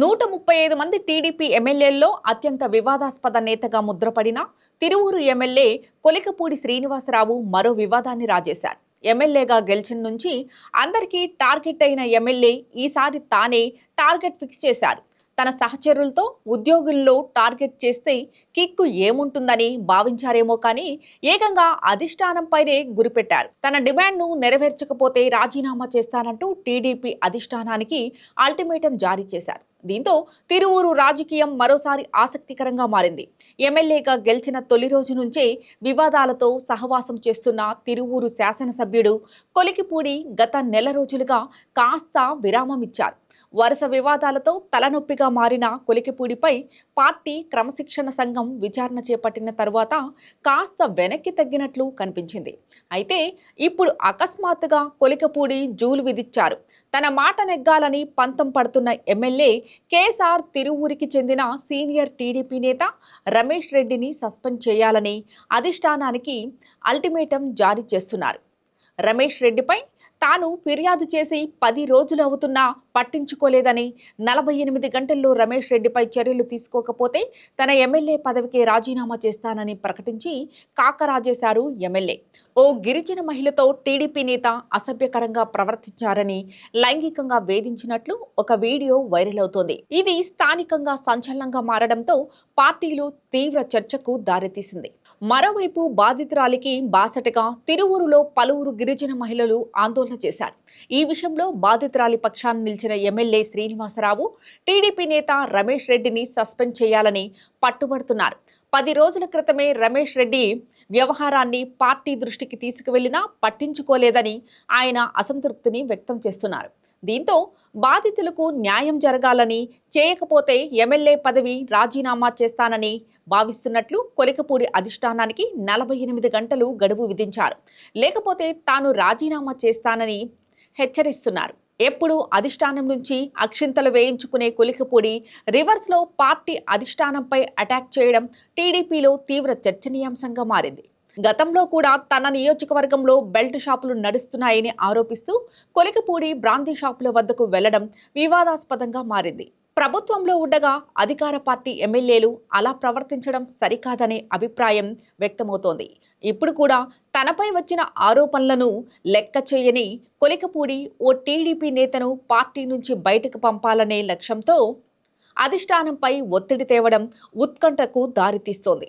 నూట ముప్పై ఐదు మంది టీడీపీ ఎమ్మెల్యేల్లో అత్యంత వివాదాస్పద నేతగా ముద్రపడిన తిరువూరు ఎమ్మెల్యే కొలికపూడి శ్రీనివాసరావు మరో వివాదాన్ని రాజేశారు. ఎమ్మెల్యేగా గెలిచిన నుంచి అందరికీ టార్గెట్ అయిన ఎమ్మెల్యే ఈసారి తానే టార్గెట్ ఫిక్స్ చేశారు. తన సహచరులతో ఉద్యోగుల్లో టార్గెట్ చేస్తే కిక్కు ఏముంటుందని భావించారేమో కానీ ఏకంగా అధిష్టానంపైనే గురిపెట్టారు. తన డిమాండ్ను నెరవేర్చకపోతే రాజీనామా చేస్తానంటూ టీడీపీ అధిష్టానానికి అల్టిమేటం జారీ చేశారు. దీంతో తిరువూరు రాజకీయం మరోసారి ఆసక్తికరంగా మారింది. ఎమ్మెల్యేగా గెలిచిన తొలి రోజు నుంచే వివాదాలతో సహవాసం చేస్తున్న తిరువూరు శాసనసభ్యుడు కొలికిపూడి గత నెల రోజులుగా కాస్త విరామమిచ్చారు వరుస వివాదాలతో తలనొప్పిగా మారిన కొలికిపూడిపై పార్టీ క్రమశిక్షణ సంఘం విచారణ చేపట్టిన తరువాత కాస్త వెనక్కి తగ్గినట్లు కనిపించింది. అయితే ఇప్పుడు అకస్మాత్తుగా కొలికపూడి జూలు విధిచ్చారు. తన మాట నెగ్గాలని పంతం పడుతున్న ఎమ్మెల్యే కేఎస్ఆర్ తిరువూరికి చెందిన సీనియర్ టీడీపీ నేత రమేష్ రెడ్డిని సస్పెండ్ చేయాలని అధిష్టానానికి అల్టిమేటం జారీ చేస్తున్నారు. రమేష్ రెడ్డిపై తాను ఫిర్యాదు చేసి పది రోజులు అవుతున్నా పట్టించుకోలేదని నలభై ఎనిమిది గంటల్లో రమేష్ రెడ్డిపై చర్యలు తీసుకోకపోతే తన ఎమ్మెల్యే పదవికి రాజీనామా చేస్తానని ప్రకటించి కాకరాజేశారు ఎమ్మెల్యే. ఓ గిరిజన మహిళతో టీడీపీ నేత అసభ్యకరంగా ప్రవర్తించారని లైంగికంగా వేధించినట్లు ఒక వీడియో వైరల్ అవుతోంది. ఇది స్థానికంగా సంచలనంగా మారడంతో పార్టీలో తీవ్ర చర్చకు దారితీసింది. మరోవైపు బాధితురాలికి బాసటగా తిరువురులో పలువురు గిరిజన మహిళలు ఆందోళన చేశారు. ఈ విషయంలో బాధితురాలి పక్షాన్ని నిలిచిన ఎమ్మెల్యే శ్రీనివాసరావు టీడీపీ నేత రమేష్ రెడ్డిని సస్పెండ్ చేయాలని పట్టుబడుతున్నారు. పది రోజుల క్రితమే రమేష్ రెడ్డి వ్యవహారాన్ని పార్టీ దృష్టికి తీసుకువెళ్ళినా పట్టించుకోలేదని ఆయన అసంతృప్తిని వ్యక్తం చేస్తున్నారు. దీంతో బాధితులకు న్యాయం జరగాలని చేయకపోతే ఎమ్మెల్యే పదవి రాజీనామా చేస్తానని భావిస్తున్నట్లు కొలికపూడి అధిష్టానానికి నలభై ఎనిమిది గంటలు గడువు విధించారు. లేకపోతే తాను రాజీనామా చేస్తానని హెచ్చరిస్తున్నారు. ఎప్పుడు అధిష్టానం నుంచి అక్షింతలు వేయించుకునే కొలికపూడి రివర్స్లో పార్టీ అధిష్టానంపై అటాక్ చేయడం టీడీపీలో తీవ్ర చర్చనీయాంశంగా మారింది. గతంలో కూడా తన నియోజకవర్గంలో బెల్ట్ షాపులు నడుస్తున్నాయని ఆరోపిస్తూ కొలికపూడి బ్రాంతి షాపుల వద్దకు వెళ్ళడం వివాదాస్పదంగా మారింది. ప్రభుత్వంలో ఉండగా అధికార పార్టీ ఎమ్మెల్యేలు అలా ప్రవర్తించడం సరికాదనే అభిప్రాయం వ్యక్తమవుతోంది. ఇప్పుడు కూడా తనపై వచ్చిన ఆరోపణలను లెక్క చేయని కొలికపూడి ఓ టీడీపీ నేతను పార్టీ నుంచి బయటకు పంపాలనే లక్ష్యంతో అధిష్టానంపై ఒత్తిడి తేవడం ఉత్కంఠకు దారితీస్తోంది.